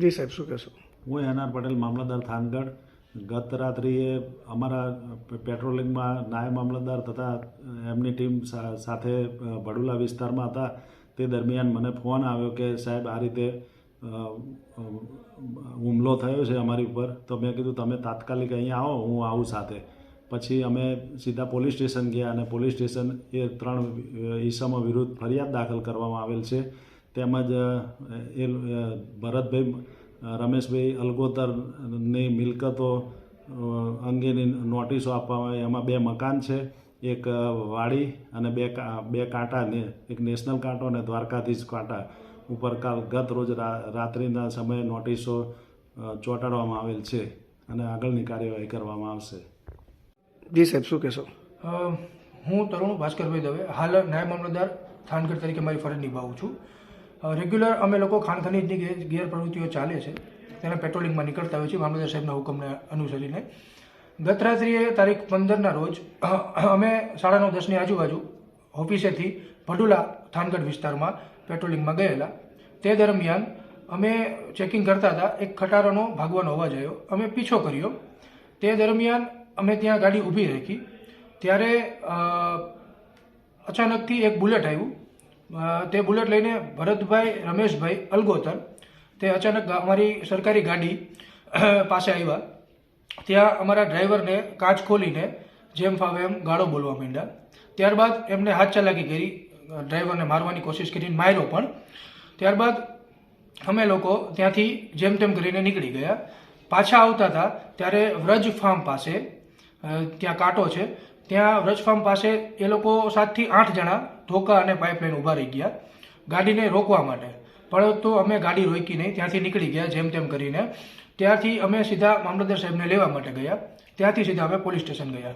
જી સાહેબ, શું કહેશો? હું એનઆર પટેલ, મામલતદાર થાનગઢ. ગત રાત્રિએ અમારા પેટ્રોલિંગમાં નાયબ મામલતદાર તથા એમની ટીમ સાથે ભડુલા વિસ્તારમાં હતા. તે દરમિયાન મને ફોન આવ્યો કે, સાહેબ, આ રીતે હુમલો થયો છે અમારી ઉપર. તો મેં કીધું, તમે તાત્કાલિક અહીંયા આવો, હું આવું સાથે. પછી અમે સીધા પોલીસ સ્ટેશન ગયા અને પોલીસ સ્ટેશન એ ત્રણ ઈસમો વિરુદ્ધ ફરિયાદ દાખલ કરવામાં આવેલ છે. તેમજ એ ભરતભાઈ રમેશભાઈ અલગોતરની મિલકતો અંગેની નોટિસો આપવામાં આવી. એમાં બે મકાન છે. એક વાડી અને બે કા- બે કાંટા એક નેશનલ કાંટો અને દ્વારકાધીશ કાંટા. ઉપર કાલ ગત રોજ રા- રાત્રિના સમયે નોટિસો ચોંટાડવામાં આવેલ છે અને આગળની કાર્યવાહી કરવામાં આવશે. જી સાહેબ શું કહેશો? હું તરુણ ભાસ્કરભાઈ દવે. હાલ નાયબ મામલતદાર થાનગઢ તરીકે મારી ફરજ નિભાવું છું. રેગ્યુલર અમે લોકો ખાણ ખનીજની ગેરપ્રવૃત્તિઓ ચાલે છે. તેના પેટ્રોલિંગમાં નીકળતા હોય છે. મામલતદાર સાહેબના હુકમને અનુસરીને. ગત તારીખ પંદરના રોજ અમે સાડા નવ દસની આજુબાજુ ઓફિસેથી ભડુલા થાનગઢ વિસ્તારમાં પેટ્રોલિંગમાં ગયેલા. તે દરમિયાન અમે ચેકિંગ કરતા હતા. એક ખટારાનો ભાગવાનો અવાજ આવ્યો. અમે પીછો કર્યો. તે દરમિયાન અમે ત્યાં ગાડી ઊભી રાખી. ત્યારે અચાનકથી એક બુલેટ આવ્યું. તે બુલેટ લઈને ભરતભાઈ, રમેશભાઈ અલગોતર. તે અચાનક અમારી સરકારી ગાડી પાસે આવ્યા. ત્યાં અમારા ડ્રાઈવરને કાચ ખોલીને જેમ ફાવે એમ ગાળો બોલવા માંડ્યા. ત્યારબાદ એમને હાથ ચલાકી કરી ડ્રાઈવરને મારવાની કોશિશ કરીને માર્યો પણ. ત્યારબાદ અમે લોકો ત્યાંથી જેમ તેમ કરીને નીકળી ગયા. પાછા આવતા હતા ત્યારે વ્રજ ફાર્મ પાસે ત્યાં કાંટો છે. ત્યાં વ્રજ પાસે એ લોકો સાતથી આઠ જણા ધોકા અને પાઇપલાઇન ઊભા રહી ગયા ગાડીને રોકવા માટે. પરંતુ અમે ગાડી રોકી નહીં, ત્યાંથી નીકળી ગયા જેમ તેમ કરીને. ત્યાંથી અમે સીધા મામલતદાર સાહેબને લેવા માટે ગયા. ત્યાંથી સીધા અમે પોલીસ સ્ટેશન ગયા.